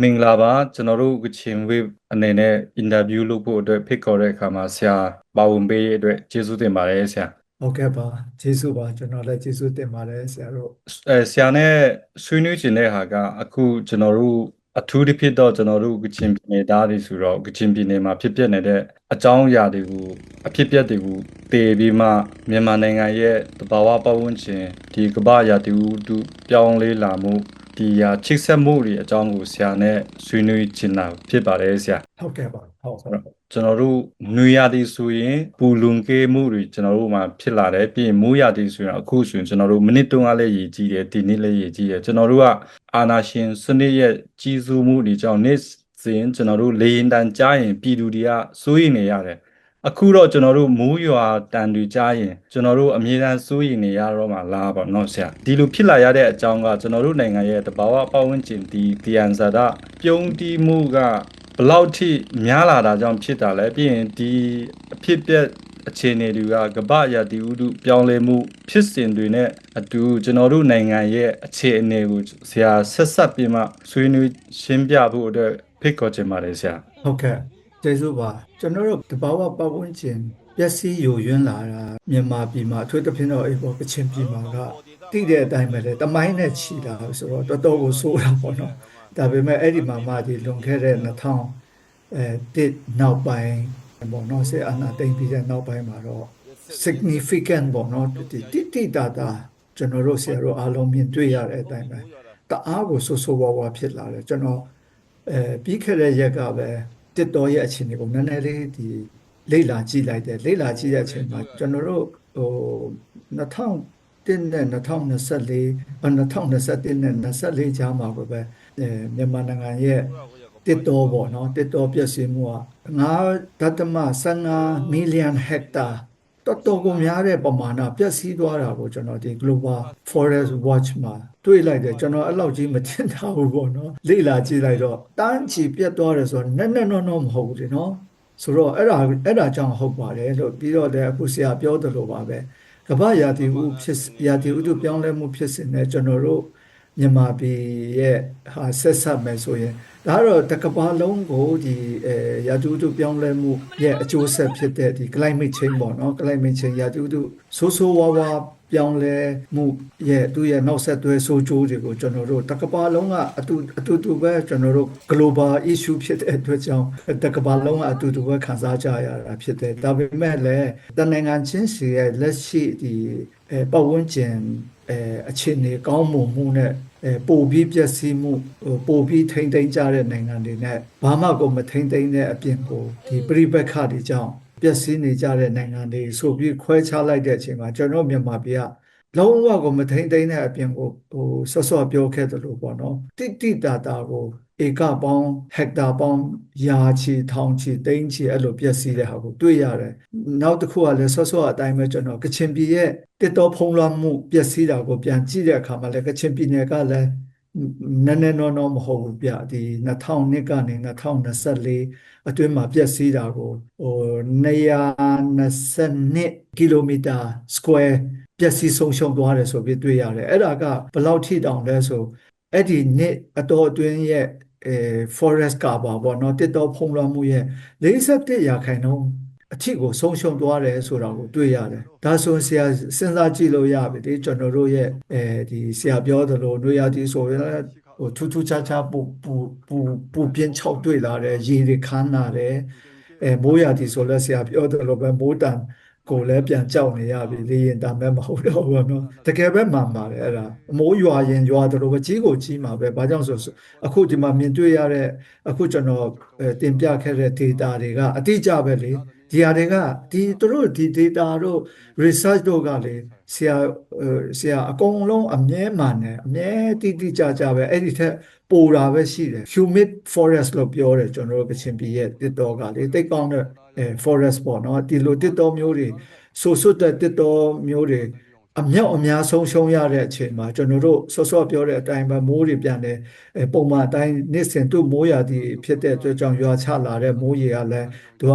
မင်္ဂလာပါကျွန်တော်တို့ကချင်ဝေးအနေနဲ့အင်တာဗျူးလုပ်ဖို့အတွက်ဖိတ်ခေါ်တဲ့အခါမှာဆရာပါဝင်ပေးတဲ့အတွက်ကျေးဇူးတင်ပါတယ်ဆရာဟုတ်ကဲ့ပါကျေးဇူးပါကျွန်တော်လည်းကျေးဇူးတင်ပါတယ်ဆရာတို့အဲဆရာနဲ့ဆွေးနွေးခြင်းတဲ့ဟာကအခုကျွန်တော်တို့ အထူးတစ်ဖြစ်တော့ကျွန်တော်တို့ကချင်ပြည်နယ်သားတွေဆိုတော့ကချင်ပြည်နယ်မှာဖြစ်ပျက်နေတဲ့အကြောင်းအရာတွေကိုအဖြစ်ပျက်တွေကိုတည်ပြီးမှမြန်မာနိုင်ငံရဲ့တဘာဝပတ်ဝန်းကျင်ဒီကမ္ဘာရာသီဥတုပြောင်းလဲလာမှုဒီဟာချိတ်ဆက်မှုတွေအကြောင်းကိုဆရာနဲ့ဆွေးနွေးချင်တာဖြစ်ပါတယ်ဆရာဟုတ်ကဲ့ပါဟုတ်ဟုတ်ကျွန်တော်တို့နွေရာသီဆိုရင်ပူလွန်ကဲမှုတွေကျွန်တော်တို့မှာဖြစ်လာတယ်ပြီးရင်မိုးရာသီဆိုရင်အခုဆိုရင်ကျွန်တော်တို့မိနစ်တုန်းကလည်းရည်ကြီးတယ်ဒီနေ့လည်းရည်ကြီးတယ်ကျွန်တော်တို့က အာနာရှင်စနစ်ရဲ့ကြီးစိုးမှုတွေကြောင့်နေ့စဉ်ကျွန်တော်တို့လေရင်တန်ကြားရင်ပြည်သူတွေကစိုးရိမ်နေရတယ်အခုတော့ကျွန်တော်တို့မိုးရွာတန်တွေကြားရင်ကျွန်တော်တို့အမြဲတမ်းစိုးရိမ်နေရတော့မှလားပေါ့နော်ဆရာဒီလိုဖြစ်လာရတဲ့အကြောင်းကကျွန်တော်တို့နိုင်ငံရဲ့တဘာဝပတ်ဝန်းကျင်ဒီဒီယန်ဇာဒပြုံးတီးမှုကဘလောက်ထိများလာတာကြောင့်ဖြစ်တာလဲပြီးရင်ဒီအဖြစ်ပြက် အခြေအနေတွေကကမ္ဘာရာသီဥတုပြောင်းလဲမှု ဖြစ်စဉ်တွေနဲ့အတူကျွန်တော်တို့နိုင်ငံရဲ့အခြေအနေကိုဆရာဆက်ဆက်ပြီးမှဆွေးနွေးရှင်းပြဖို့အတွက်ဖိတ်ခေါ်ချင်ပါတယ်ဆရာဟုတ်ကဲ့ကျေးဇူးပါကျွန်တော်တို့တဘာဝပတ်ဝန်းကျင်ပျက်စီးယိုယွင်းလာတာမြန်မာပြည်မှာအထူးသဖြင့်တော့အေဘောကချင်ပြည်မှာကတိတဲ့အတိုင်းပဲလေတမိုင်းနဲ့ချီတာဆိုတော့တော်တော်ကိုဆိုးတာပေါ့နော်ဒါပေမဲ့အဲ့ဒီမှာမှဒီလွန်ခဲ့တဲ့2000အဲတစ်နောက်ပိုင်း ပေါ့နော်ဆေအနာတိန်ပြီးတဲ့နောက်ပိုင်းမှာတော့ significant ပေါ့နော်ဒီတိတိတာတာကျွန်တော်တို့ဆရာတို့အားလုံးမြင်တွေ့ရတဲ့အတိုင်းပဲတအားကိုဆိုးဆိုးဝါးဝါဖြစ်လာတယ်ကျွန်တော်အဲပြီးခဲ့တဲ့ရက်ကပဲတစ်တော်ရဲ့အခြေအနေကိုနည်းနည်းလေးဒီလေ့လာကြည့်လိုက်တယ်လေ့လာကြည့်တဲ့အချိန်မှာကျွန်တော်တို့ဟို2000နဲ့2024 2021နဲ့24ကြားမှာပဲအဲမြန်မာနိုင်ငံရဲ့ တစ်တော်ပေါ့နော်တစ်တော်ပြည့်စုံမှုက9.15 million hectare တော်တော်ကိုများတဲ့ပမာဏပျက်စီးသွားတာကိုကျွန်တော်ဒီ Global Forest Watch မှာတွေ့လိုက်တယ်ကျွန်တော်အဲ့လောက်ကြီးမတင်ထားဘူးပေါ့နော်လေ့လာကြည့်လိုက်တော့တန်းချီပြတ်သွားတယ်ဆိုတော့နက်နက်နော်နော်မဟုတ်ဘူးလေနော်ဆိုတော့အဲ့ဒါအဲ့ဒါကြောင့်ဟုတ်ပါတယ်လို့ပြီးတော့လည်းအခုဆရာပြောသလိုပါပဲကမ္ဘာရာသီဥဖြစ်ရာသီဥတုပြောင်းလဲမှုဖြစ်စဉ်နဲ့ကျွန်တော်တို့ မြန်မာပြည်ရဲ့ဟာဆက်ဆက်မယ်ဆိုရင်ဒါကတော့တကဘာလုံးကိုဒီအဲရာသီဥတုပြောင်းလဲမှုရဲ့အကျိုးဆက်ဖြစ်တဲ့ဒီ climate change ပေါ့နော် climate change ရာသီဥတုဆိုးဆိုးဝါးဝါးပြောင်းလဲမှုရဲ့သူ့ရဲ့နောက်ဆက်တွဲဆိုးကျိုးတွေကိုကျွန်တော်တို့တကဘာလုံးကအတူအတူတူပဲကျွန်တော်တို့ global issue ဖြစ်တဲ့အတွက်ကြောင့်တကဘာလုံးကအတူတူပဲခံစားကြရတာဖြစ်တယ်ဒါပေမဲ့လည်းတနိုင်ငံချင်းစီရဲ့လက်ရှိဒီအဲပတ်ဝန်းကျင် အဲအခြေအနေကောင်းမွန်မှုနဲ့အဲပိုပြီးပျက်စီးမှုဟိုပိုပြီးထိမ့်သိမ်းကြတဲ့နိုင်ငံတွေနဲ့ဘာမှကိုမထိမ့်သိမ်းတဲ့အပြင်ကိုဒီပြိပက္ခတွေကြောင့်ပျက်စီးနေကြတဲ့နိုင်ငံတွေဆိုပြီးခွဲခြားလိုက်တဲ့အချိန်မှာကျွန်တော်မြန်မာပြည်က လုံးဝကိုမထိမ့်သိမ်းတဲ့အပြင်ကိုဟိုဆော့ဆော့ပြောခဲ့သလိုပေါ့နော်တိတိတာတာကိုဧကပေါင်းဟက်တာပေါင်းရာချီထောင်ချီသိန်းချီအဲ့လိုပျက်စီးတဲ့ဟာကိုတွေ့ရတယ်နောက်တစ်ခုကလည်းဆော့ဆော့အတိုင်းပဲကျွန်တော်ကချင်ပြည်ရဲ့တစ်တော်ဖုံးလွှမ်းမှုပျက်စီးတာကိုပြန်ကြည့်တဲ့အခါမှာလည်းကချင်ပြည်နယ်ကလည်းနည်းနည်းတော့တော့မဟုတ်ဘူးဗျဒီ2000နှစ်ကနေ2024အတွင်းမှာပြည့်စည်တာကိုဟို222ကီလိုမီတာ square ပြည့်စည်ဆုံးရှုံးသွားတယ်ဆိုပြီးတွေ့ရတယ်အဲ့ဒါကဘယ်လောက်ထိတောင်လဲဆိုအဲ့ဒီနှစ်အတော်အတွင်းရဲ့အဲ forest cover ပေါ့နော်တစ်တော်ဖုံးလွှမ်းမှုရဲ့41ရာခိုင်နှုန်းအထစ်ကိုဆုံးရှုံးသွားတယ်ဆိုတာကိုတွေ့ရတယ်။ဒါဆိုဆရာစဉ်းစားကြည့်လို့ရပြီဒီကျွန်တော်တို့ရဲ့အဲဒီဆရာပြောသလိုနွေရာသီဆိုရင်လည်းဟိုထူးထူးခြားခြားပူပူပူပူပြင်းချောက်တွေ့လာတယ်ရေတွေခမ်းလာတယ်အဲမိုးရာသီဆိုလည်းဆရာပြောသလိုပဲမိုးတန် ကိုလည်းပြန်ကြောက်နေရပြီလေရင်တမ်းမဲ့မဟုတ်တော့ဘူးနော်တကယ်ပဲမှန်ပါတယ်အဲ့ဒါအမိုးရွာရင်ရွာတယ်လို့ပဲကြီးကိုကြီးမှာပဲဘာကြောင့်ဆိုအခုဒီမှာမြင်တွေ့ရတဲ့အခုကျွန်တော်တင်ပြခဲ့တဲ့ data တွေကအတိအကျပဲလေဒီဟာတွေကဒီသူတို့ဒီ data တို့ research တို့ကလေဆရာဆရာအကုန်လုံးအမြဲမှန်တယ်အမြဲတိတိကျကျပဲအဲ့ဒီထက်ပိုတာပဲရှိတယ် humid forest လို့ပြောတယ်ကျွန်တော်တို့ကချင်ပြည်ရဲ့တစ်တော်ကလေတိတ်ကောင်းတဲ့ အဲ forest ပေါ့နော်ဒီလိုတစ်တော်မျိုးတွေဆိုဆွတ်တဲ့တစ်တော်မျိုးတွေအမြောက်အများဆုံးရှုံးရတဲ့အချိန်မှာကျွန်တော်တို့ဆော့ဆော့ပြောတဲ့အတိုင်းပဲမိုးတွေပြန်တယ်ပုံမှန်အတိုင်းနေ့စဉ်သူ့မိုးရာသီဖြစ်တဲ့အတွက်ကြောင့်ရွာချလာတဲ့မိုးရေကလည်းသူက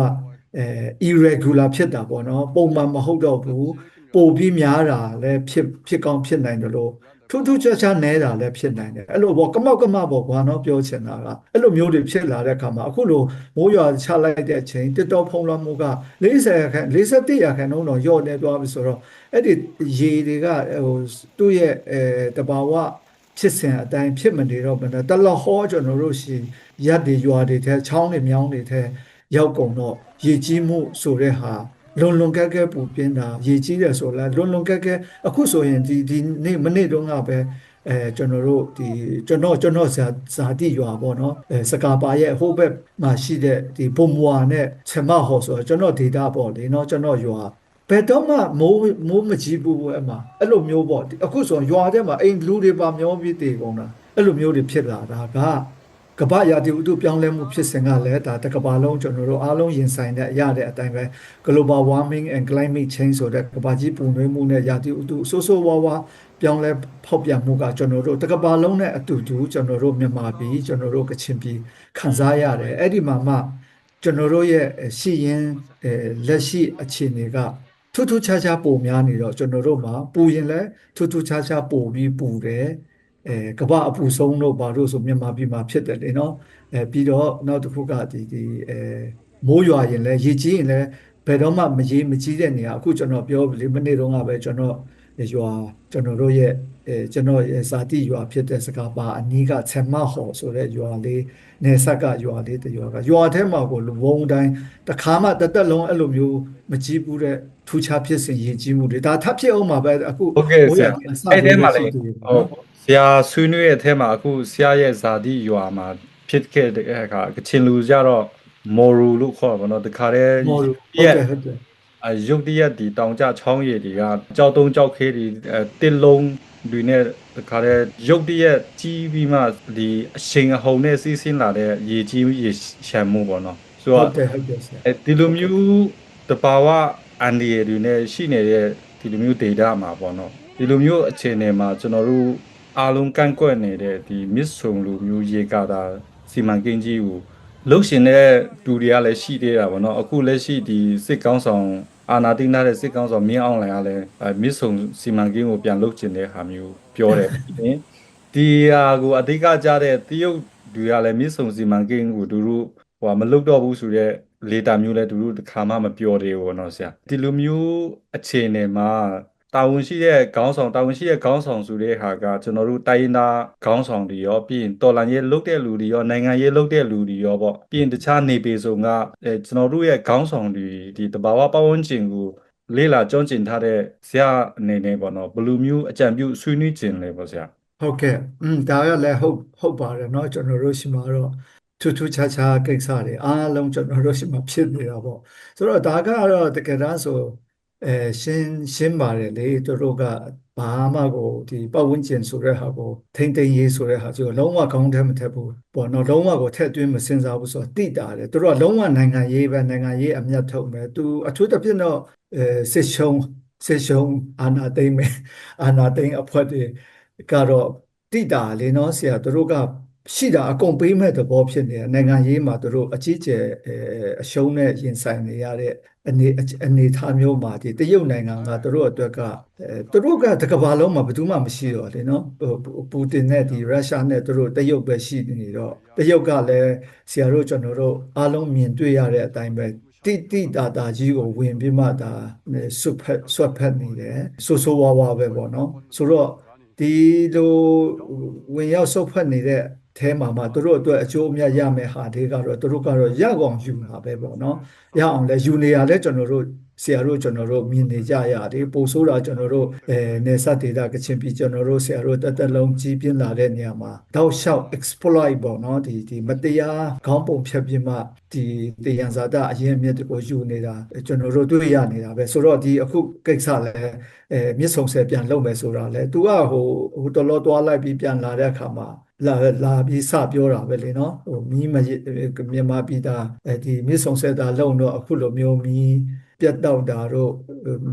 အဲ irregular ဖြစ်တာပေါ့နော်ပုံမှန်မဟုတ်တော့ဘူးပပိုပြီးများတာလည်းဖြစ်ဖြစ်ကောင်းဖြစ်နိုင်တယ်လို့ ထူးထူးခြားခြားနဲတာလည်းဖြစ်နိုင်တယ်အဲ့လိုပေါ့ကမောက်ကမောက်ပေါ့ကွာနော်ပြောချင်တာကအဲ့လိုမျိုးတွေဖြစ်လာတဲ့အခါမှာအခုလိုမိုးရွာချလိုက်တဲ့အချိန်တစ်တော်ဖုံးလွှမ်းမှုက40ခန့်41ရာခိုင်နှုန်းတော့ညော့နေသွားပြီဆိုတော့အဲ့ဒီရေတွေကဟိုသူ့ရဲ့အဲတဘာဝဖြစ်စဉ်အတိုင်းဖြစ်မနေတော့ဘယ်နဲ့တလဟောကျွန်တော်တို့ရှိရက်တွေရွာတွေထဲချောင်းတွေမြောင်းတွေထဲရောက်ကုန်တော့ရေကြီးမှုဆိုတဲ့ဟာ လွန်လွန်ကဲကဲပူပြင်းတာရေကြီးတယ်ဆိုလားလွန်လွန်ကဲကဲအခုဆိုရင်ဒီဒီနေ့မနေ့တုန်းကပဲအဲကျွန်တော်တို့ဒီကျွန်တော်ကျွန်တော်ဇာဇာတိရွာပေါ့နော်အဲစကာပါရဲ့ဟိုဘက်မှာရှိတဲ့ဒီဘုံမွာနဲ့ဆမဟောဆိုတော့ကျွန်တော်ဒေတာပေါ့လေနော်ကျွန်တော်ရွာဘယ်တော့မှမိုးမိုးမကြီးဘူးအဲ့မှာအဲ့လိုမျိုးပေါ့အခုဆိုရွာထဲမှာအိမ်လူတွေပါမျောပြီးတည်ကုန်တာအဲ့လိုမျိုးတွေဖြစ်လာတာက ကမ္ဘာရာသီဥတုပြောင်းလဲမှုဖြစ်စဉ်ကလည်းဒါတစ်ကမ္ဘာလုံးကျွန်တော်တို့အားလုံးရင်ဆိုင်တဲ့အရာတဲ့အတိုင်းပဲ global warming and climate change ဆိုတဲ့ကမ္ဘာကြီးပူနွေးမှုနဲ့ရာသီဥတုဆိုးဆိုးဝါးဝါပြောင်းလဲဖောက်ပြန်မှုကကျွန်တော်တို့တစ်ကမ္ဘာလုံးနဲ့အတူတူကျွန်တော်တို့မြန်မာပြည်ကျွန်တော်တို့ကချင်ပြည်ခံစားရတယ်အဲ့ဒီမှာမှကျွန်တော်တို့ရဲ့ရှိရင်လက်ရှိအခြေအနေကထူးထူးခြားခြားပုံများနေတော့ကျွန်တော်တို့မှာပူရင်လည်းထူးထူးခြားခြားပုံပြီးပူတယ် အဲကမ္ဘာအပူဆုံးတို့ဘာလို့ဆိုမြန်မာပြည်မှာဖြစ်တယ်လေနော်အဲပြီးတော့နောက်တစ်ခုကဒီဒီအဲမိုးရွာရင်လည်းရေကြီးရင်လည်းဘယ်တော့မှမကြီးမကြီးတဲ့နေရာအခုကျွန်တော်ပြောလေမနေ့တုန်းကပဲကျွန်တော်ရွာကျွန်တော်တို့ရဲ့အဲကျွန်တော်ရဲ့ဇာတိရွာဖြစ်တဲ့စကားပါအနီးကဆမဟော်ဆိုတဲ့ရွာလေးနေဆက်ကရွာလေးတရွာကရွာထဲမှာကိုလူဝုံတိုင်းတခါမှတသက်လုံးအဲ့လိုမျိုးမကြီးဘူးတဲ့ထူးခြားဖြစ်စဉ်ရည်ကြီးမှုတွေဒါထပ်ဖြစ်အောင်မှာပဲအခုဟုတ်ကဲ့ဆရာအဲ့ထဲမှာလေဟုတ် ဆရာဆွေးနွေးရဲ့အထဲမှာအခုဆရာရဲ့ဇာတိရွာမှာဖြစ်ခဲ့တဲ့အခါကချင်လူကြတော့မော်ရူလို့ခေါ်တာပေါ့နော်တခါတည်းမော်ရူဟုတ်ရဲ့တယ်ဟုတ်တယ်အယုတ်တရက်ဒီတောင်ကြချောင်းရည်တွေကကြောက်တုံးကြောက်ခဲတွေအဲတစ်လုံးတွေနဲ့တခါတည်းယုတ်တရက်ကြီးပြီးမှဒီအချိန်အဟုန်နဲ့စီးဆင်းလာတဲ့ရေကြီးရေရှမ်းမှုပေါ့နော်ဆိုဟုတော့တ်တယ်ဟုတ်တယ်ဆရာအဲဒီလိုမျိုးတဘာဝအန်ဒီရတွေနဲ့ရှိနေတဲ့ဒီလိုမျိုး data မှာပေါ့နော်ဒီလိုမျိုးအခြေအနေမှာကျွန်တော်တို့ အားလုံးကန့်ကွက်နေတဲ့ဒီမစ်ဆုံလိုမျိုးရေကာတာစီမံကိန်းကြီးကိုလှုပ်ရှင်တဲ့တူတွေကလည်းရှိသေးတာပေါ့နော်အခုလက်ရှိဒီစစ်ကောင်းဆောင်အာနာတိနာတဲ့စစ်ကောင်းဆောင်မင်းအောင်လိုင်ကလည်းအဲမစ်ဆုံစီမံကိန်းကိုပြန်လှုပ်ကျင်တဲ့ဟာမျိုးပြောတယ်ပြီးရင်ဒီဟာကိုအဓိကကြားတဲ့တရုတ်တွေကလည်းမစ်ဆုံစီမံကိန်းကိုသူတို့ဟိုမလုတော့ဘူးဆိုတော့လေတာမျိုးလဲသူတို့တစ်ခါမှမပြောသေးဘူးပေါ့နော်ဆရာဒီလိုမျိုးအခြေအနေမှာ တာဝန်ရှိတဲ့ခေါင်းဆောင်တာဝန်ရှိတဲ့ခေါင်းဆောင်ဆိုတဲ့ဟာကကျွန်တော်တို့တိုင်းရင်းသားခေါင်းဆောင်တွေရောပြီးရင်တော်လန်ရေးလုတ်တဲ့လူတွေရောနိုင်ငံရေးလုတ်တဲ့လူတွေရောပေါ့ပြီးရင်တခြားနေပေစုံကအဲကျွန်တော်တို့ရဲ့ခေါင်းဆောင်တွေဒီတဘာဝပတ်ဝန်းကျင်ကိုလေးလာကျွမ်းကျင်ထားတဲ့ဆရာအနေနဲ့ပေါ့နော်ဘယ်လိုမျိုးအကြံပြုဆွေးနွေးခြင်းလဲပေါ့ဆရာ ဟုတ်ကဲ့อืมဒါရလည်းဟုတ်ဟုတ်ပါတယ်เนาะကျွန်တော်တို့ရှိမှာတော့ထူးထူးခြားခြားကိစ္စတွေအားလုံးကျွန်တော်တို့ရှိမှာဖြစ်နေတာပေါ့ဆိုတော့ဒါကတော့တကယ်တမ်းဆို အဲရှင်းရှင်းပါတယ်လေသူတို့ကဘာမှကိုဒီပတ်ဝန်းကျင်ဆိုတဲ့ဟာကိုထိမ့်သိမ်းရေးဆိုတဲ့ဟာကျတော့လုံးဝကောင်းတဲ့မထက်ဘူးပေါ့နော်လုံးဝကိုထက်သွင်းမစင်စားဘူးဆိုတော့တိတာတယ်သူတို့ကလုံးဝနိုင်ငံရေးပဲနိုင်ငံရေးအမျက်ထုတ်မယ်သူအထူးသဖြင့်တော့အဲစစ်ရှုံးစစ်ရှုံးအာနာသိမ့်မယ်အာနာသိမ့်အဖွဲ့တွေကတော့တိတာလေနော်ဆရာတို့ကရှိတာအကုန်ပေးမဲ့သဘောဖြစ်နေတယ်နိုင်ငံရေးမှာတို့အကြီးကျယ်အဲအရှုံးနဲ့ရင်ဆိုင်နေရတဲ့ အနေအနေထားမျိုးမှာဒီတရုတ်နိုင်ငံကတို့အတွက်ကအဲတို့ကတကဘာလုံးမှာဘယ်သူမှမရှိတော့လေနော်ဟိုပူတင်နဲ့ဒီရုရှားနဲ့တို့တရုတ်ပဲရှိနေတော့တရုတ်ကလည်းဆရာတို့ကျွန်တော်တို့အားလုံးမြင်တွေ့ရတဲ့အတိုင်းပဲတိတိတာတာကြီးကိုဝင်ပြီးမှဒါဆွတ်ဖက်ဆွတ်ဖက်နေတယ်ဆိုဆိုဝါဝါပဲပေါ့နော်ဆိုတော့ဒီလိုဝင်ရောက်ဆုတ်ဖက်နေတဲ့ အဲမှာမှာသူတို့အတွက်အကျိုးအမြတ်ရမယ်ဟာတွေကတော့သူတို့ကတော့ရအောင်ယူမှာပဲပေါ့နော်ရအောင်လဲယူနေရလဲကျွန်တော်တို့ ဆရာတို့ကျွန်တော်တို့မြင်နေကြရတယ်ပို့ဆိုးတာကျွန်တော်တို့အဲနေဆက်ဒေတာကချင်ပြည်ကျွန်တော်တို့ဆရာတို့တက်တက်လုံးကြီးပြင်းလာတဲ့နေရာမှာတောက်လျှောက် exploit ပေါ့နော်ဒီဒီမတရားခေါင်းပုံဖြတ်ပြီးမှဒီတေယံဇာတာအရင်အမြစ်တွေကိုယူနေတာကျွန်တော်တို့တွေ့ရနေတာပဲဆိုတော့ဒီအခုကိစ္စလဲအဲမြစ်ဆုံဆယ်ပြန်လုပ်မယ်ဆိုတာလဲ तू ကဟိုဟိုတော်တော်တွားလိုက်ပြီးပြန်လာတဲ့အခါမှာလာလာပြီးစပြောတာပဲလေနော်ဟိုမီးမမြန်မာပြည်သားအဲဒီမြစ်ဆုံဆက်တာလုံတော့အခုလိုမျိုးမီး ပြတ်တောက်တာတို့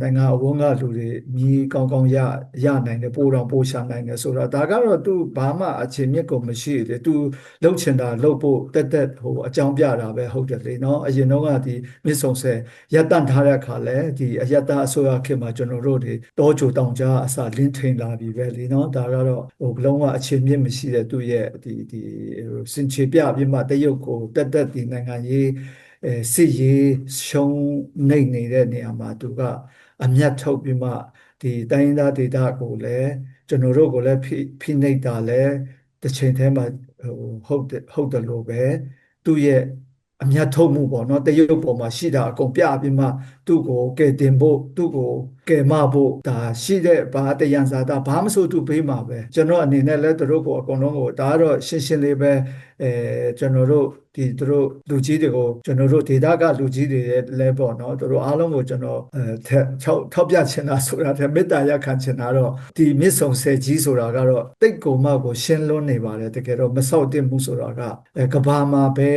နိုင်ငံအဝန်းကလူတွေမြည်ကောင်းကောင်းရရနိုင်တယ်ပိုးတော်ပိုးရှာနိုင်တယ်ဆိုတော့ဒါကတော့သူဘာမှအခြေမြစ်ကိုမရှိတယ်သူလှုပ်ချင်တာလှုပ်ဖို့တက်တက်ဟိုအကြောင်းပြတာပဲဟုတ်တယ်လေနော်အရင်တော့ကဒီမြစ်ဆုံဆယ်ရပ်တန့်ထားတဲ့အခါလဲဒီအယတအစိုးရခေတ်မှာကျွန်တော်တို့တွေတောချိုတောင်ကြားအစလင်းထိန်လာပြီပဲလေနော်ဒါကတော့ဟိုဘလုံးကအခြေမြစ်မရှိတဲ့သူ့ရဲ့ဒီဒီစင်ချေပြပြီးမှတရုတ်ကိုတက်တက်ဒီနိုင်ငံရေး အဲစစ်ရေးရှုံးနေနေတဲ့နေရာမှာသူကအမျက်ထုတ်ပြီးမှဒီတိုင်းရင်းသားဒေသကိုလည်းကျွန်တော်တို့ကိုလည်းဖိဖိနှိပ်တာလည်းတစ်ချိန်တည်းမှာဟိုဟုတ်တယ်ဟုတ်တယ်လို့ပဲသူ့ရဲ့အမျက်ထုတ်မှုပေါ့နော်တရုတ်ပေါ်မှာရှိတာအကုန်ပြပြီးမှသူ့ကိုကယ်တင်ဖို့သူ့ကိုကယ်မဖို့ဒါရှိတဲ့ဘာတယံဇာတာဘာမဆိုသူပေးမှာပဲကျွန်တော်အနေနဲ့လည်းသူတို့ကိုအကုန်လုံးကိုဒါကတော့ရှင်းရှင်းလေးပဲအဲကျွန်တော်တို့ဒီသူတို့လူကြီးတွေကိုကျွန်တော်တို့ဒေတာကလူကြီးတွေလည်းပေါ့နော်သူတို့အားလုံးကိုကျွန်တော်အဲထောက်ထောက်ပြချင်တာဆိုတာတဲ့မေတ္တာရက်ခံချင်တာတော့ဒီမြစ်ဆုံဆယ်ကြီးဆိုတာကတော့တိတ်ကုံမကိုရှင်းလွန်းနေပါတယ်တကယ်တော့မဆောက်တင်မှုဆိုတာကအဲကဘာမှာပဲ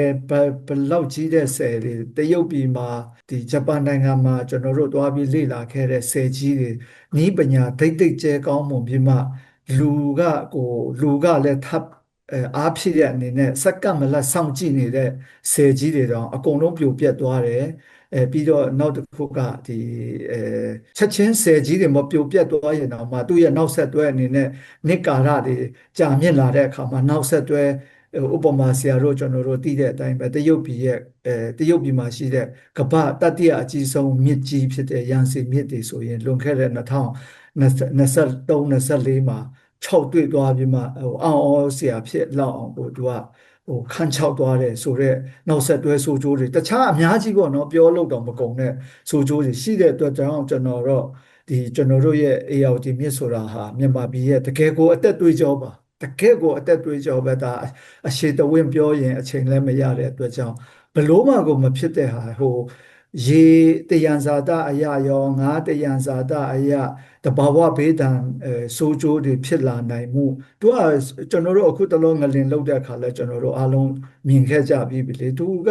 ဘလောက်ကြီးတဲ့ဆယ်တွေတရုတ်ပြည်မှာဒီဂျပန်နိုင်ငံမှာကျွန်တော်တို့တွားပြီးလေ့လာခဲ့တဲ့ဆယ်ကြီးတွေနီးပညာဒိတ်ဒိတ်ကျဲကောင်းမွန်ပြီးမှလူကကိုလူကလည်းထပ်အဲအားဖြစ်တဲ့အနေနဲ့စက္ကန့်မလတ်စောင့်ကြည့်နေတဲ့ဆယ်ကြီးတွေတော့အကုန်လုံးပြိုပြက်သွားတယ်အဲပြီးတော့နောက်တစ်ခုကဒီအဲချက်ချင်းဆယ်ကြီးတွေမပြိုပြက်သွားရင်တော့မှသူ့ရဲ့နောက်ဆက်တွဲအနေနဲ့နိကာရတွေကြာမြင့်လာတဲ့အခါမှာနောက်ဆက်တွဲ ဥပမာဆရာတို့ကျွန်တော်တို့သိတဲ့အတိုင်းပဲတရုတ်ပြည်ရဲ့အဲတရုတ်ပြည်မှာရှိတဲ့ကမ္ဘာတတိယအကြီးဆုံးမြစ်ကြီးဖြစ်တဲ့ရန်စီမြစ်တွေဆိုရင်လွန်ခဲ့တဲ့2023 24မှာ6တွေ့သွားပြီးမှဟိုအောင်အောင်ဆရာဖြစ်လောက်အောင်ဟိုသူကဟိုခန်းချောက်သွားတယ်ဆိုတော့နောက်ဆက်တွဲဆိုကြိုးတွေတခြားအများကြီးပေါ့နော်ပြောလို့တော့မကုန်တဲ့ဆိုကြိုးတွေရှိတဲ့အတွက်ကြောင့်ကျွန်တော်တော့ဒီကျွန်တော်တို့ရဲ့ AOT မြစ်ဆိုတာဟာမြန်မာပြည်ရဲ့တကယ်ကိုအသက်သွေးကြောပါ တကယ့်ကိုအသက်သွေးကြောပဲဒါအရှိတဝင်းပြောရင်အချိန်လည်းမရတဲ့အတွက်ကြောင့်ဘလို့မှကိုမဖြစ်တဲ့ဟာဟိုရေတယံဇာတအရာရောငါးတယံဇာတအရာတဘာဝဘေးဒဏ်အဲဆိုးကျိုးတွေဖြစ်လာနိုင်မှုသူကကျွန်တော်တို့အခုတလုံးငလင်လောက်တဲ့အခါလဲကျွန်တော်တို့အားလုံးမြင်ခဲ့ကြပြီးပြီလေသူက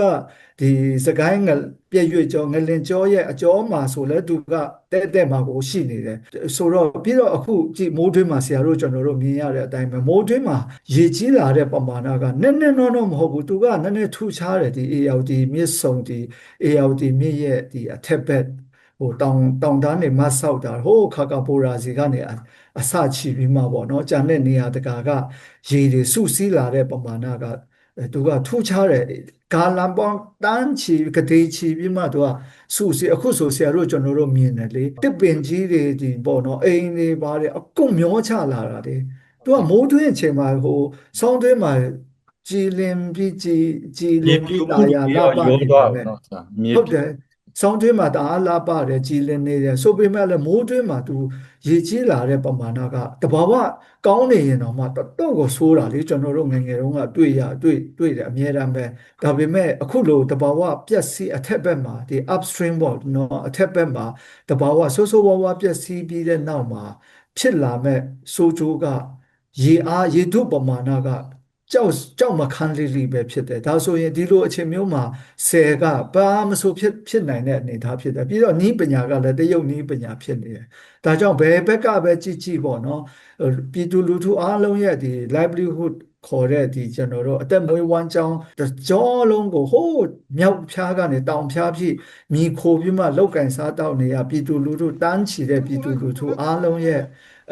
ဒီစကိုင်းငပြည့်ရွကြောငလင်ကြောရဲ့အကျောမှာဆိုလဲသူကတဲ့တဲ့မှာကိုရှိနေတယ်ဆိုတော့ပြီးတော့အခုကြည့်မိုးတွင်းမှာဆရာတို့ကျွန်တော်တို့မြင်ရတဲ့အတိုင်းပဲမိုးတွင်းမှာရေကြီးလာတဲ့ပမာဏကနည်းနည်းတော့တော့မဟုတ်ဘူးသူကနည်းနည်းထူးခြားတယ်ဒီ ALD မြစ်ဆုံဒီ ALD မြစ်ရဲ့ဒီအထက်ဘက် ဟိုတောင်တောင်တန်းနေမဆောက်တာဟိုခါကပိုရာစီကနေအစချီပြီးမှပေါ့နော်ကြံတဲ့နေရာတကာကရေတွေစုစည်းလာတဲ့ပမာဏကသူကထူးခြားတယ်ကာလန်ပေါင်းတန်းချီကတိချီပြီးမှသူကစုစည်းအခုဆိုဆရာတို့ကျွန်တော်တို့မြင်တယ်လေတစ်ပင်ကြီးတွေဒီပေါ့နော်အိမ်တွေပါတယ်အကုန်မျောချလာတာလေသူကမိုးတွင်းအချိန်မှာဟိုဆောင်းတွင်းမှာကြည်လင်ပြီးကြည်ကြည်လင်ပြီးတာယာလာပါနေတယ်ဟုတ်တယ် ဆောင်းတွင်းမှာတအားလာပါတယ်ကြည်လင်နေတယ်ဆိုပေမဲ့လည်းမိုးတွင်းမှာသူရေကြီးလာတဲ့ပမာဏကတဘာဝကောင်းနေရင်တော့မှတော့ကိုဆိုးတာလေကျွန်တော်တို့ငငယ်တုန်းကတွေ့ရတွေ့တွေ့တယ်အများတမ်းပဲဒါပေမဲ့အခုလိုတဘာဝပြက်စီးအထက်ဘက်မှာဒီ upstream ပေါ့နော်အထက်ဘက်မှာတဘာဝဆိုးဆိုးဝါးဝါပြက်စီးပြီးတဲ့နောက်မှာဖြစ်လာမဲ့ဆိုးကျိုးကရေအားရေထုပမာဏက ကြောက်ကြောက်မခန်းလေးလေးပဲဖြစ်တယ်ဒါဆိုရင်ဒီလိုအချိန်မျိုးမှာဆယ်ကဘာမဆိုဖြစ်ဖြစ်နိုင်တဲ့အနေအထားဖြစ်တယ်ပြီးတော့နီးပညာကလည်းတရုတ်နီးပညာဖြစ်နေတယ်ဒါကြောင့်ဘယ်ဘက်ကပဲကြည့်ကြည့်ပေါ့နော်ပြည်သူလူထုအားလုံးရဲ့ဒီ livelihood ခေါ်တဲ့ဒီကျွန်တော်တို့အသက်မွေးဝမ်းကြောင်းတကြောလုံးကိုဟိုးမြောက်ဖြားကနေတောင်ဖြားဖြစ်မြီခိုပြီးမှလောက်ကင်စားတောက်နေရပြည်သူလူထုတန်းချီတဲ့ပြည်သူလူထုအားလုံးရဲ့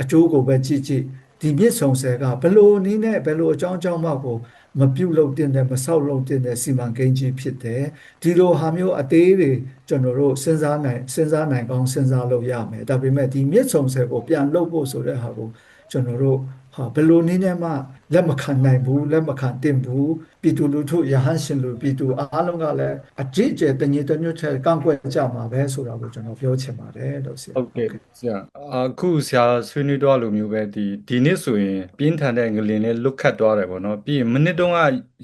အကျိုးကိုပဲကြည့်ကြည့် ဒီမြစ်ဆုံဆယ်ကဘလို့နည်းနဲ့ဘလို့အကြောင်းကြောင်းမှကိုမပြုတ်လို့တင်တယ်မဆောက်လို့တင်တယ်စီမံကိန်းကြီးဖြစ်တယ်ဒီလိုဟာမျိုးအသေးတွေကျွန်တော်တို့စဉ်းစားနိုင်စဉ်းစားနိုင်ကောင်းစဉ်းစားလို့ရမယ်ဒါပေမဲ့ဒီမြစ်ဆုံဆယ်ကိုပြန်လုပ်ဖို့ဆိုတဲ့ဟာကိုကျွန်တော်တို့ဟာဘယ်လိုနည်းနဲ့မှလက်မခံနိုင်ဘူးလက်မခံတင်ဘူးပြည်သူလူထုရဟန်းရှင်လူပြည်သူအားလုံးကလည်းအကြည့်ကျတညီတညွတ်ချက်ကန့်ကွက်ကြမှာပဲဆိုတာကိုကျွန်တော်ပြောချင်ပါတယ်လို့ဆရာဟုတ်ကဲ့ဆရာအခုဆရာဆွေးနွေးတော့လိုမျိုးပဲဒီဒီနေ့ဆိုရင်ပြင်းထန်တဲ့ငလင်လေးလွတ်ခတ်သွားတယ်ပေါ့နော်ပြီးရင်မိနစ်တုန်းက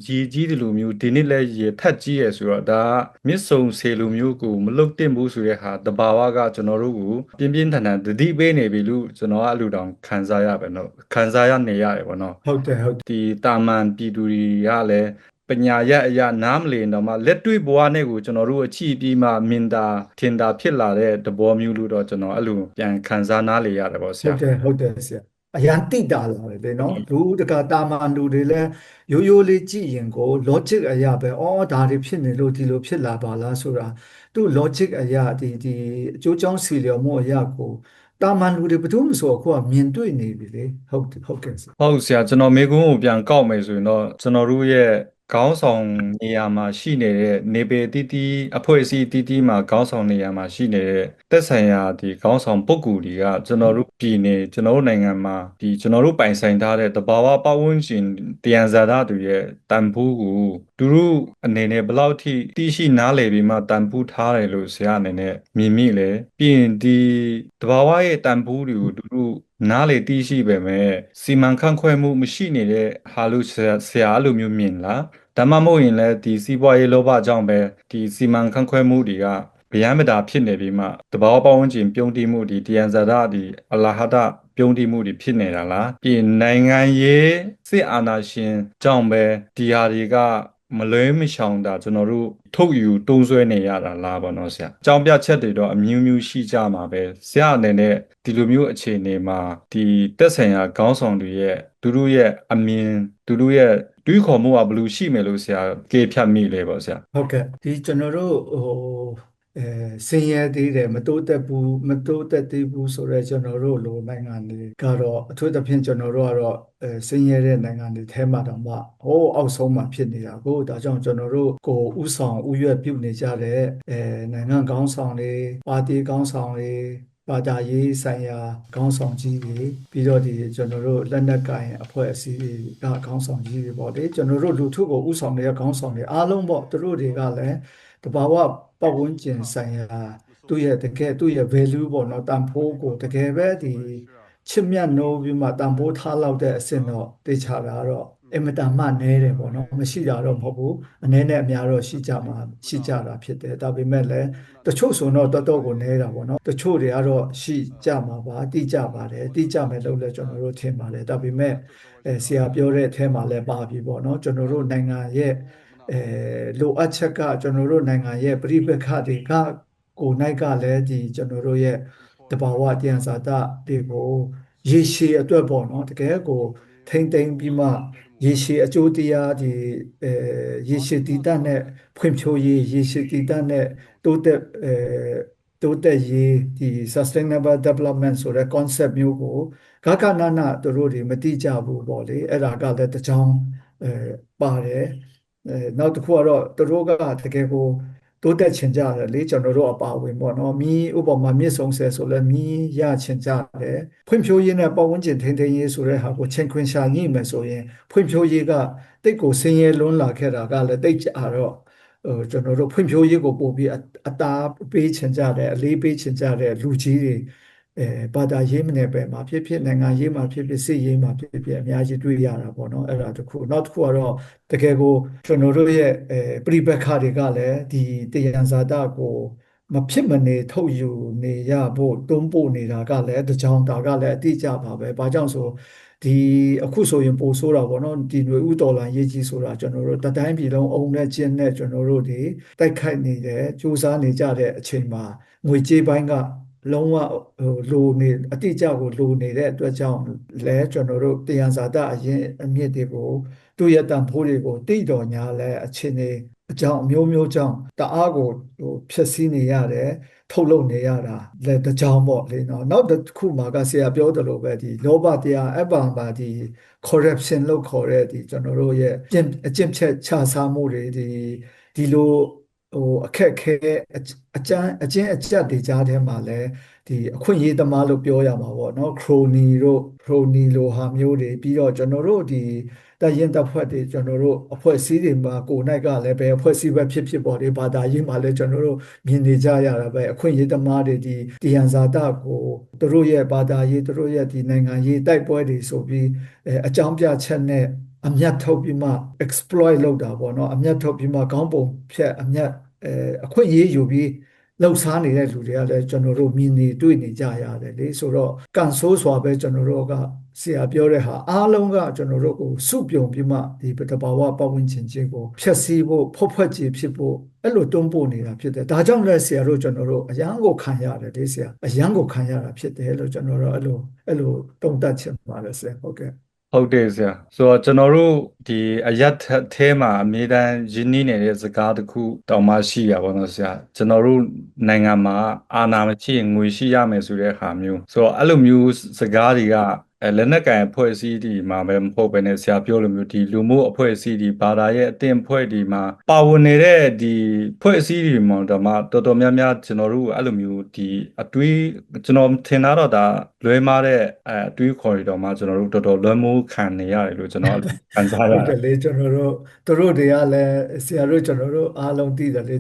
ရေကြီးတယ်လိုမျိုးဒီနေ့လည်းရေထက်ကြီးရယ်ဆိုတော့ဒါမြစ်ဆုံဆေလိုမျိုးကိုမလုတ်တင်ဘူးဆိုတဲ့ဟာတဘာဝကကျွန်တော်တို့ကိုပြင်းပြင်းထန်ထန်တတိပေးနေပြီလို့ကျွန်တော်ကအလူတောင်ခံစားရပဲနော်ခံစားရနေရတယ်ပေါ့နော်ဟုတ်တယ်ဟုတ်တယ်ဒီတာမန်ပြည်သူတွေကလည်းဘပညာရပ်အရာနားမလည်တော့မှလက်တွေ့ဘဝနဲ့ကိုကျွန်တော်တို့အကြည့်ပြီးမှမင်တာထင်တာဖြစ်လာတဲ့သဘောမျိုးလို့တော့ကျွန်တော်အဲ့လိုပြန်ခံစားနားလေရတယ်ပေါ့ဆဟုရာတ်တယ်ဟုတ်တယ်ဆရာအရန်တိတာလာတယ်လေနော်လူတကတာမန်လူတွေလည်းရိုးရိုးလေးကြည့်ရင်ကို logic အရာပဲအော်ဒါတွေဖြစ်နေလို့ဒီလိုဖြစ်လာပါလားဆိုတာသူ logic အရာဒီဒီအကျိုးကြောင့်စီလျော်မှုအရာကို တာမန်လူတွေဘယ်သူမှမဆိုအခုကမြင်တွေ့နေပြီလေဟုတ်တယ်ဟုတ်ကဲ့ဆရာဟုတ်ဆရာကျွန်တော်မေကွန်းကိုပြန်ကောက်မယ်ဆိုရင်တော့ကျွန်တော်တို့ရဲ့ ခေါင်းဆောင်နေရာမှာရှိနေတဲ့နေပေတီးတီးအဖွဲ့အစည်းတီးတီးမှာခေါင်းဆောင်နေရာမှာရှိနေတဲ့သက်ဆိုင်ရာဒီခေါင်းဆောင်ပုဂ္ဂိုလ်တွေကကျွန်တော်တို့ပြည်နေကျွန်တော်တို့နိုင်ငံမှာဒီကျွန်တော်တို့ပိုင်ဆိုင်ထားတဲ့တဘာဝပတ်ဝန်းကျင်တရားဇာတာတွေရဲ့တန်ဖိုးကိုသူတို့အနေနဲ့ဘယ်လောက်ထိသိရှိနားလည်ပြီးမှတန်ဖိုးထားတယ်လို့ဆရာအနေနဲ့မြင်မိလဲပြီးရင်ဒီတဘာဝရဲ့တန်ဖိုးတွေကိုသူတို့ နားလေတီးရှိပေမဲ့စီမံခန့်ခွဲမှုမရှိနေတဲ့ဟာလို့ဆရာဆရာအဲ့လိုမျိုးမြင်လားဒါမှမဟုတ်ရင်လည်းဒီစီးပွားရေးလောဘကြောင့်ပဲဒီစီမံခန့်ခွဲမှုတွေကဗျမ်းမတာဖြစ်နေပြီးမှတဘာဝပတ်ဝန်းကျင်ပြုံးတိမှုဒီတယံဇာတဒီအလဟတပြုံးတိမှုတွေဖြစ်နေတာလားပြီးရင်နိုင်ငံရေးစစ်အာဏာရှင်ကြောင့်ပဲဒီဟာတွေက မလွဲမရှောင်တာကျွန်တော်တို့ထုတ်ယူတုံးဆွဲနေရတာလားပေါ့နော်ဆရာအကြောင်းပြချက်တွေတော့အမျိုးမျိုးရှိကြမှာပဲဆရာအနေနဲ့ဒီလိုမျိုးအခြေအနေမှာဒီတက်ဆိုင်ရာခေါင်းဆောင်တွေရဲ့သူတို့ရဲ့အမြင်သူတို့ရဲ့တွေးခေါ်မှုကဘယ်လိုရှိမယ်လို့ဆရာကေဖြတ်မိလဲပေါ့ဆရာဟုတ်ကဲ့ဒီကျွန်တော်တို့ဟို အဲစင်ရဲသေးတယ်မတိုးတက်ဘူးမတိုးတက်သေးဘူးဆိုတော့ကျွန်တော်တို့လိုနိုင်ငံတွေကတော့အထူးသဖြင့်ကျွန်တော်တို့ကတော့အဲစင်ရဲတဲ့နိုင်ငံတွေထဲမှာတော့မှဟိုးအောက်ဆုံးမှာဖြစ်နေတာကိုဒါကြောင့်ကျွန်တော်တို့ကိုဥဆောင်ဥရွက်ပြုနေကြတဲ့အဲနိုင်ငံကောင်းဆောင်တွေပါတီကောင်းဆောင်တွေဘာသာရေးဆိုင်ရာခေါင်းဆောင်ကြီးတွေပြီးတော့ဒီကျွန်တော်တို့လက်နက်ကင်အဖွဲ့အစည်းတွေကခေါင်းဆောင်ကြီးတွေပေါ့လေကျွန်တော်တို့လူထုကိုဥဆောင်နေတဲ့ခေါင်းဆောင်တွေအားလုံးပေါ့သူတို့တွေကလည်း တဘာဝပတ်ဝန်းကျင်ဆိုင်ရာသူ့ရဲ့တကယ်သူ့ရဲ့ value ပေါ့နော်တန်ဖိုးကိုတကယ်ပဲဒီချစ်မြတ်နိုးပြီးမှတန်ဖိုးထားလောက်တဲ့အဆင့်တော့တေချာတာတော့အင်မတန်မှနဲတယ်ပေါ့နော်မရှိတာတော့မဟုတ်ဘူးအနည်းနဲ့အများတော့ရှိကြမှာရှိကြတာဖြစ်တယ်ဒါပေမဲ့လည်းတချို့ဆိုတော့တော်တော်ကိုနဲတာပေါ့နော်တချို့တွေကတော့ရှိကြမှာပါတိကြပါတယ်တိကြမယ်လို့လည်းကျွန်တော်တို့ထင်ပါတယ်ဒါပေမဲ့အဲဆရာပြောတဲ့အထဲမှာလည်းပါပြီပေါ့နော်ကျွန်တော်တို့နိုင်ငံရဲ့ အဲလိုအပ်ချက်ကကျွန်တော်တို့နိုင်ငံရဲ့ပြိပခတွေကကိုနိုင်ကလည်းဒီကျွန်တော်တို့ရဲ့တဘာဝတရားစာတတွေကိုရေရှည်အတွက်ပေါ့နော်တကယ်ကိုထိမ့်သိမ့်ပြီးမှရေရှည်အကျိုးတရားဒီအဲရေရှည်တည်တတ်တဲ့ဖွံ့ဖြိုးရေးရေရှည်တည်တတ်တဲ့တိုးတက်အဲတိုးတက်ရေးဒီ sustainable development ဆိုတဲ့ concept မျိုးကိုဂကနနာတို့တို့တွေမတိကြဘူးပေါ့လေအဲ့ဒါကလည်းတစ်ချောင်းအဲပါတယ် အဲနောက်တစ်ခုကတော့တို့တို့ကတကယ်ကိုတိုးတက်ချင်ကြတယ်လေကျွန်တော်တို့အပါဝင်ပေါ့နော်မီးဥပမာမြစ်ဆုံဆယ်ဆိုလဲမီးရချင်ကြတယ်ဖွံ့ဖြိုးရေးနဲ့ပတ်ဝန်းကျင်ထိန်းသိမ်းရေးဆိုတဲ့ဟာကိုချိန်ခွင်ရှာညှိမယ်ဆိုရင်ဖွံ့ဖြိုးရေးကတိတ်ကိုဆင်းရဲလွန်းလာခဲ့တာကလည်းတိတ်ကြတော့ဟိုကျွန်တော်တို့ဖွံ့ဖြိုးရေးကိုပို့ပြီးအတားပေးချင်ကြတယ်အလေးပေးချင်ကြတဲ့လူကြီးတွေ အဲဘာသာရေးမနယ်ပယ်မှာဖြစ်ဖြစ်နိုင်ငံရေးမှာဖြစ်ဖြစ်စစ်ရေးမှာဖြစ်ဖြစ်အများကြီးတွေ့ရတာပေါ့နော်အဲ့ဒါတခုနောက်တစ်ခုကတော့တကယ်ကိုကျွန်တော်တို့ရဲ့အဲပြိပခါတွေကလည်းဒီတယံဇာတကိုမဖြစ်မနေထုတ်ယူနေရဖို့တွန်းပို့နေတာကလည်းတကြောင်တာကလည်းအတိအကျပါပဲဘာကြောင့်ဆိုဒီအခုဆိုရင်ပိုဆိုးတာပေါ့နော်ဒီຫນွေဥတော်လန်ရေးကြီးဆိုတာကျွန်တော်တို့တတိုင်းပြည်လုံးအုံနဲ့ကျင်းနဲ့ကျွန်တော်တို့ဒီတိုက်ခိုက်နေတယ်စူးစမ်းနေကြတဲ့အချိန်မှာငွေကြေးပိုင်းက လုံးဝဟိုလိုနေအတိအကျကိုလိုနေတဲ့အတွက်ကြောင့်လဲကျွန်တော်တို့တရားစာတအရင်အမြင့်တွေကိုသူ့ရဲ့တန်ဖိုးတွေကိုတိတော်ညာလဲအချင်းနေအကြောင်းအမျိုးမျိုးကြောင့်တအားကိုဟိုဖြည့်ဆည်းနေရတယ်ထုတ်လုပ်နေရတာလက်တကြောင်ပေါ့လေနော်နောက်တစ်ခုမှာကဆရာပြောသလိုပဲဒီလောဘတရားအပ္ပံပါဒီ corruption လို့ခေါ်တဲ့ဒီကျွန်တော်တို့ရဲ့အကျင့်အကျင့်ဖြတ်ခြစားမှုတွေဒီဒီလို ဟိုအခက်ခဲအကျန်းအကျဉ်းအကျပ်တွေကြားထဲမှာလည်းဒီအခွင့်အရေးသမားလို့ပြောရမှာပေါ့နော်ခရိုနီတို့ခရိုနီလိုဟာမျိုးတွေပြီးတော့ကျွန်တော်တို့ဒီတရင်တပ်ဖွဲ့တွေကျွန်တော်တို့အဖွဲ့အစည်းတွေမှာကိုယ်နိုင်ကလည်းပဲအဖွဲ့အစည်းပဲဖြစ်ဖြစ်ပေါ့လေဘာသာရေးမှာလည်းကျွန်တော်တို့မြင်နေကြရတာပဲအခွင့်အရေးသမားတွေဒီတရားဇာတကိုသူတို့ရဲ့ဘာသာရေးသူတို့ရဲ့ဒီနိုင်ငံရေးတိုက်ပွဲတွေဆိုပြီးအဲအကြောင်းပြချက်နဲ့ အမျက်ထုတ်ပြီးမှ exploit လုပ်တာပေါ့နော်အမျက်ထုတ်ပြီးမှခေါင်းပုံဖြတ်အမျက်အဲအခွင့်အရေးယူပြီးလှုပ်ရှားနေတဲ့လူတွေကလည်းကျွန်တော်တို့မြင်နေတွေ့နေကြရတယ်လေဆိုတော့ကန်ဆိုးစွာပဲကျွန်တော်တို့ကဆရာပြောတဲ့ဟာအားလုံးကကျွန်တော်တို့ကိုစုပြုံပြီးမှဒီတဘာဝပတ်ဝန်းကျင်ချင်းကိုဖျက်ဆီးဖို့ဖွက်ဖွက်ကြည့်ဖြစ်ဖို့အဲ့လိုတွန်းပို့နေတာဖြစ်တယ်ဒါကြောင့်လည်းဆရာတို့ကျွန်တော်တို့အရန်ကိုခံရတယ်လေဆရာအရန်ကိုခံရတာဖြစ်တယ်လို့ကျွန်တော်တို့အဲ့လိုအဲ့လိုတုံ့တက်ချင်ပါတယ်ဆရာဟုတ်ကဲ့ ဟုတ်တယ်ဆရာဆိုတော့ကျွန်တော်တို့ဒီအရက်ထဲမှာအမြဲတမ်းရင်းနှီးနေတဲ့စကားတစ်ခုတောင်မှရှိရပါတော့ဆရာကျွန်တော်တို့နိုင်ငံမှာအာဏာမရှိရင်ငွေရှိရမယ်ဆိုတဲ့ဟာမျိုးဆိုတော့အဲ့လိုမျိုးစကားတွေက အဲလက်နက်ကင်အဖွဲ့အစည်းဒီမှာပဲမဟုတ်ဘဲနဲ့ဆရာပြောလိုမျိုးဒီလူမှုအဖွဲ့အစည်းဒီဘာသာရဲ့အသင်းအဖွဲ့ဒီမှာပါဝင်နေတဲ့ဒီအဖွဲ့အစည်းဒီမှာတော့မှတော်တော်များများကျွန်တော်တို့အဲ့လိုမျိုးဒီအတွေးကျွန်တော်ထင်တာတော့ဒါလွဲမားတဲ့အဲအတွေးခေါ်ရတော့မှကျွန်တော်တို့တော်တော်လွှမ်းမိုးခံနေရတယ်လို့ကျွန်တော်ခံစားရဟုတ်တတယ်ယ်လေကျွန်တော်တို့တို့တို့တွေကလည်းဆရာတို့ကျွန်တော်တို့အားလုံးသိတယ်လေ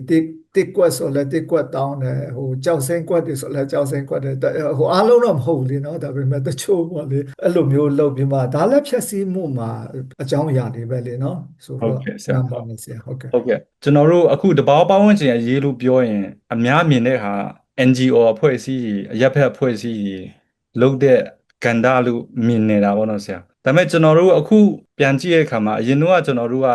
တစ်တစ်ကွက်ဆိုလဲတစ်ကွက်တောင်းတယ်ဟိုကြောက်စင်းကွက်တွေဆိုလဲကြောက်စင်းကွက်တွေတဟိုအားလုံးတော့မဟုတ်ဘူးလေနော်ဒါပေမဲ့တချို့ပေါ့လေအဲ့လိုမျိုးလုပ်ပြီးမှဒါလည်းဖြည့်ဆည်းမှုမှာအကြောင်းအရာတွေပဲလေနော်ဆိုဟုတ်တော့ကဲ့ဆရာမှန်ပါမယ်ဆရာဟုတ်ကဲ့ဟုတ်ကဲ့ကျွန်တော်တို့အခုတဘာဝပတ်ဝန်းကျင်အရေးလို့ပြောရင် အများမြင်တဲ့ဟာ NGO အဖွဲ့အစည်းကြီးအရက်ဖက်အဖွဲ့အစည်းကြီးလုပ်တဲ့ကဏ္ဍလို့မြင်နေတာပေါ့နော်ဆရာဒါပေမဲ့ကျွန်တော်တို့အခုပြန်ကြည့်တဲ့အခါမှာအရင်တော့ကျွန်တော်တို့က